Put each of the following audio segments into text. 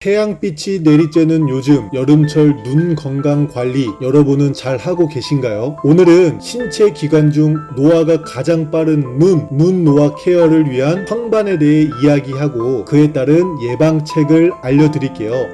태양빛이 내리쬐는 요즘 여름철 눈 건강 관리 여러분은 잘 하고 계신가요? 오늘은 신체 기관 중 노화가 가장 빠른 눈, 눈 노화 케어를 위한 황반에 대해 이야기하고 그에 따른 예방책을 알려드릴게요.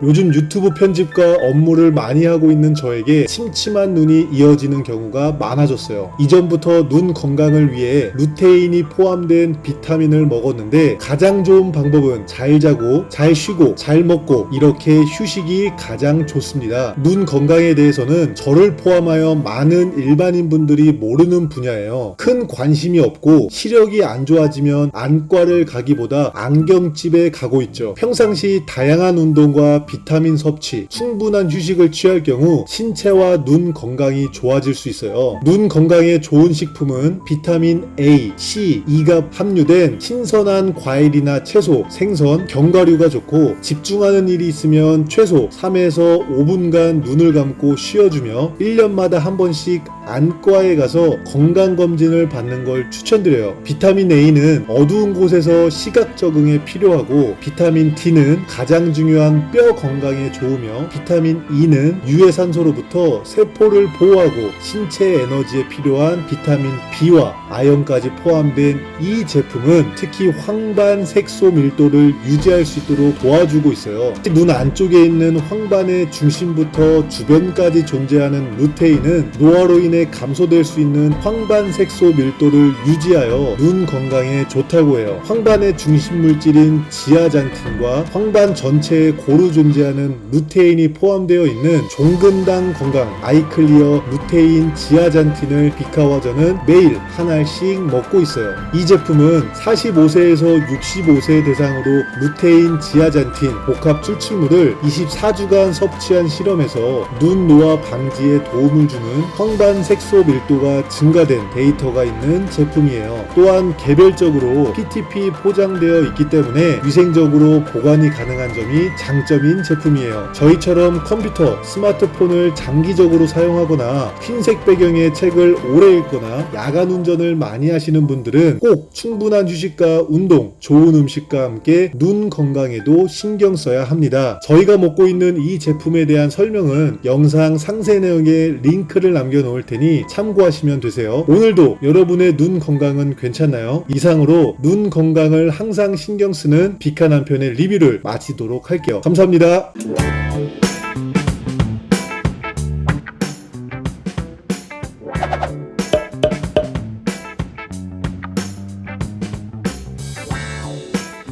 요즘 유튜브 편집과 업무를 많이 하고 있는 저에게 침침한 눈이 이어지는 경우가 많아졌어요. 이전부터 눈 건강을 위해 루테인이 포함된 비타민을 먹었는데 가장 좋은 방법은 잘 자고 잘 쉬고 잘 먹고 이렇게 휴식이 가장 좋습니다. 눈 건강에 대해서는 저를 포함하여 많은 일반인 분들이 모르는 분야예요. 큰 관심이 없고 시력이 안 좋아지면 안과를 가기보다 안경집에 가고 있죠. 평상시 다양한 운동과 비타민 섭취, 충분한 휴식을 취할 경우 신체와 눈 건강이 좋아질 수 있어요. 눈 건강에 좋은 식품은 비타민 A, C, E가 함유된 신선한 과일이나 채소, 생선, 견과류가 좋고 집중하는 일이 있으면 최소 3에서 5분간 눈을 감고 쉬어주며 1년마다 한 번씩 안과에 가서 건강검진을 받는 걸 추천드려요. 비타민 A는 어두운 곳에서 시각 적응에 필요하고 비타민 D는 가장 중요한 뼈 건강에 좋으며 비타민 E는 유해산소로부터 세포를 보호하고 신체 에너지에 필요한 비타민 B와 아연까지 포함된 이 제품은 특히 황반 색소 밀도를 유지할 수 있도록 도와주고 있어요. 눈 안쪽에 있는 황반의 중심부터 주변까지 존재하는 루테인은 노화로 인해 감소될 수 있는 황반 색소 밀도를 유지하여 눈 건강에 좋다고 해요. 황반의 중심 물질인 지아잔틴과 황반 전체에 고루 존 재하는 루테인이 포함되어 있는 종근당 건강 아이클리어 루테인 지아잔틴을 비카와 저는 매일 한 알씩 먹고 있어요. 이 제품은 45세에서 65세 대상으로 루테인 지아잔틴 복합 추출물을 24주간 섭취한 실험에서 눈 노화 방지에 도움을 주는 황반 색소 밀도가 증가된 데이터가 있는 제품이에요. 또한 개별적으로 PTP 포장되어 있기 때문에 위생적으로 보관이 가능한 점이 장점인 제품이에요. 저희처럼 컴퓨터, 스마트폰을 장기적으로 사용하거나 흰색 배경의 책을 오래 읽거나 야간 운전을 많이 하시는 분들은 꼭 충분한 휴식과 운동, 좋은 음식과 함께 눈 건강에도 신경 써야 합니다. 저희가 먹고 있는 이 제품에 대한 설명은 영상 상세 내용에 링크를 남겨놓을 테니 참고하시면 되세요. 오늘도 여러분의 눈 건강은 괜찮나요? 이상으로 눈 건강을 항상 신경 쓰는 비카 남편의 리뷰를 마치도록 할게요. 감사합니다. うら